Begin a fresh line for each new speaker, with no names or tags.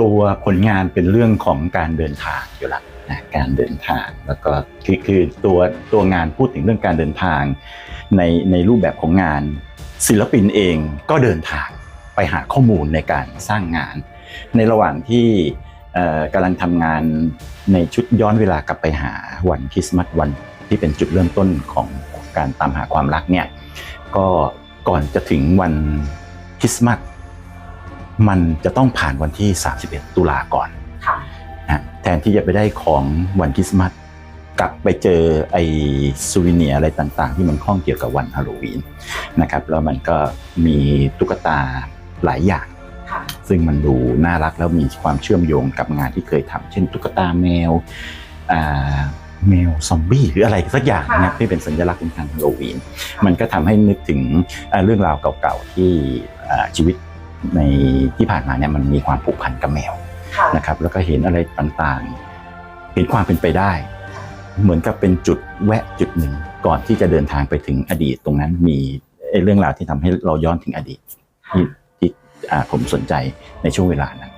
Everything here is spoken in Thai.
ตัวผลงานเป็นเรื่องของการเดินทางอยู่ละนะการเดินทางแล้วก็คือคือตัวตัวงานพูดถึงเรื่องการเดินทาง ในในรูปแบบของงาน ศิลปินเองก็เดินทางไปหาข้อมูลในการสร้างงาน ในระหว่างที่กำลังทำงานในชุดย้อนเวลากลับไปหาวันคริสต์มาสวันที่เป็นจุดเริ่มต้นของการตามหาความรักเนี่ยก็ก่อนจะถึงวันคริสต์มาส มันจะต้องผ่านวันที่ 31 ตุลาก่อน
ค่ะ
นะแทนที่จะไปได้ของวันคริสต์มาสกลับไปเจอไอ้ซูวิเนียร์อะไรต่างๆ ที่มันข้องเกี่ยวกับวันฮาโลวีนนะครับแล้วมันก็มีตุ๊กตาหลายอย่าง
ค่ะ
ซึ่งมันดูน่ารักแล้วมีความเชื่อมโยงกับงานที่เคยทำเช่น ตุ๊กตาแมวอ่าแมวซอมบี้หรืออะไรสักอย่างนะที่เป็นสัญลักษณ์ของทางฮาโลวีน มันก็ทำให้นึกถึงอ่าเรื่องราวเก่าๆที่อ่าชีวิต ในที่ผ่านมาเนี่ยมันมีความผูกพันกับแมว
ค่ะ
นะครับแล้วก็เห็นอะไรต่างๆ เห็นความเป็นไปได้ เหมือนกับเป็นจุดแวะจุดหนึ่งก่อนที่จะเดินทางไปถึงอดีตตรงนั้นมีไอ้เรื่องราวที่ทำให้เราย้อนถึงอดีตที่ที่อ่าผมสนใจในช่วงเวลานั้น